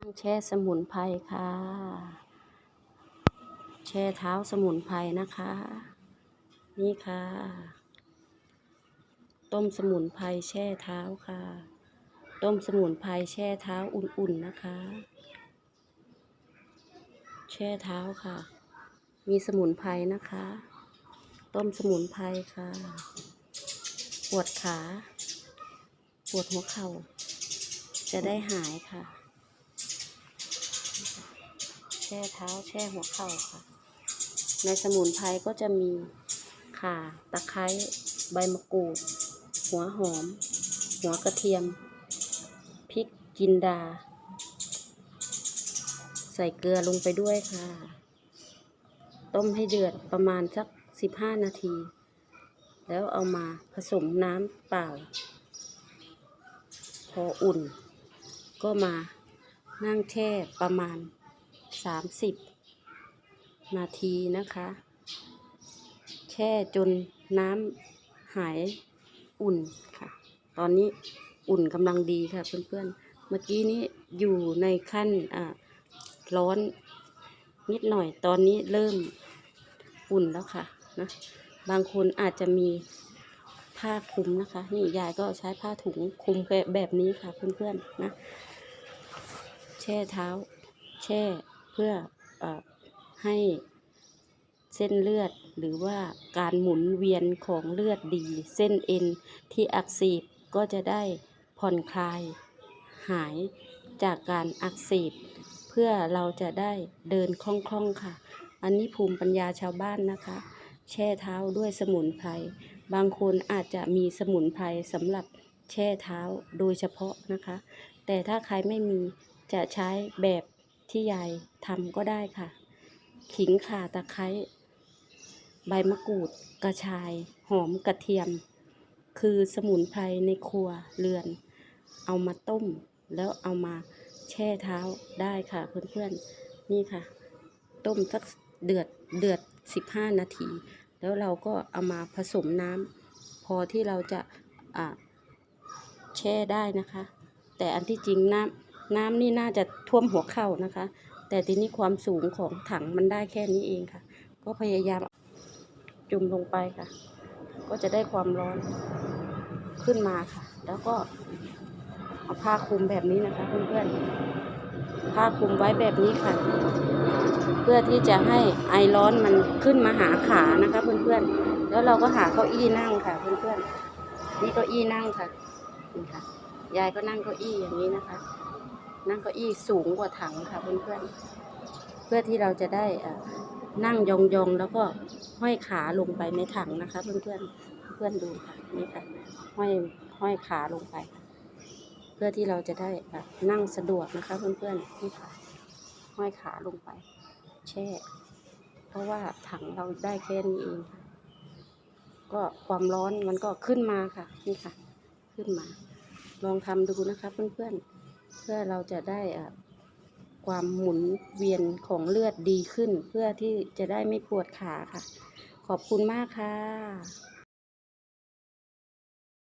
แช่สมุนไพรค่ะ แช่เท้าสมุนไพรนะคะ นี่ค่ะ ต้มสมุนไพรแช่เท้าค่ะ ต้มสมุนไพรแช่เท้าอุ่นๆนะคะ แช่เท้าค่ะ มีสมุนไพรนะคะ ต้มสมุนไพรค่ะ ปวดขา ปวดหัวเข่า จะได้หายค่ะ ช่เท้าแช่หัวเข่าค่ะ ในสมุนไพรก็จะมีข่าตะไคร้ใบมะกรูด หัวหอม หัวกระเทียมพริกจินดา ใส่เกลือลงไปด้วยค่ะ ต้มให้เดือดประมาณสักสิบห้านาที แล้วเอามาผสมน้ำเปล่า พออุ่น ก็มานั่งแช่ประมาณ สามสิบนาทีนะคะ แช่จนน้ำหายอุ่นค่ะ ตอนนี้อุ่นกำลังดีค่ะเพื่อนๆ เมื่อกี้นี้อยู่ในขั้นอ่าร้อนนิดหน่อย ตอนนี้เริ่มอุ่นแล้วค่ะนะ บางคนอาจจะมีผ้าคลุมนะคะ นี่ยายก็ใช้ผ้าถุงคลุมแบบนี้ค่ะเพื่อนๆนะ แช่เท้า แช่ เพื่ออให้เส้นเลือดหรือว่าการหมุนเวียนของเลือดดี เส้นเอ็นที่อักเสบก็จะได้ผ่อนคลายหายจากการอักเสบเพื่อเราจะได้เดินคล่องๆค่ะ อันนี้ภูมิปัญญาชาวบ้านนะคะ แช่เท้าด้วยสมุนไพร บางคนอาจจะมีสมุนไพรสำหรับแช่เท้าโดยเฉพาะนะคะ แต่ถ้าใครไม่มีจะใช้แบบ ที่ยายทำก็ได้ค่ะ ขิงข่าตะไคร้ใบมะกรูด กระชาย หอมกระเทียม คือสมุนไพรในครัวเรือน เอามาต้ม แล้วเอามาแช่เท้าได้ค่ะเพื่อนๆ นี่ค่ะ ต้มสักเดือดเดือดสิบห้านาที แล้วเราก็เอามาผสมน้ำพอที่เราจะอ่าแช่ได้นะคะ แต่อันที่จริงน้ำ น้ำนี่น่าจะท่วมหัวเข่านะคะ แต่ทีนี้ความสูงของถังมันได้แค่นี้เองค่ะ ก็พยายามจุ่มลงไปค่ะ ก็จะได้ความร้อนขึ้นมาค่ะ แล้วก็เอาผ้าคลุมแบบนี้นะคะเพื่อนๆผ้าคลุมไว้แบบนี้ค่ะ เพื่อที่จะให้ไอร้อนมันขึ้นมาหาขานะคะเพื่อนๆแล้วเราก็หาเก้าอี้นั่งค่ะ เพื่อนๆนี่เก้าอี้นั่งค่ะนี่ค่ะยายก็นั่งเก้าอี้อย่างนี้นะคะ นั่งเก้าอี้สูงกว่าถังค่ะเพื่อนๆ เพื่อที่เราจะได้เอ่อนั่งยองๆ แล้วก็ห้อยขาลงไปในถังนะคะ เพื่อนๆ เพื่อนดูค่ะนี่ค่ะห้อยห้อยขาลงไป เพื่อที่เราจะได้นั่งสะดวกนะคะ เพื่อนๆนี่ค่ะห้อยขาลงไป แช่ เพราะว่าถังเราได้แค่นี้เองค่ะก็ความร้อนมันก็ขึ้นมาค่ะนี่ค่ะ ขึ้นมา ลองทำดูนะคะ เพื่อนๆ เพื่อเราจะได้ความหมุนเวียนของเลือดดีขึ้น เพื่อที่จะได้ไม่ปวดขาค่ะ ขอบคุณมากค่ะ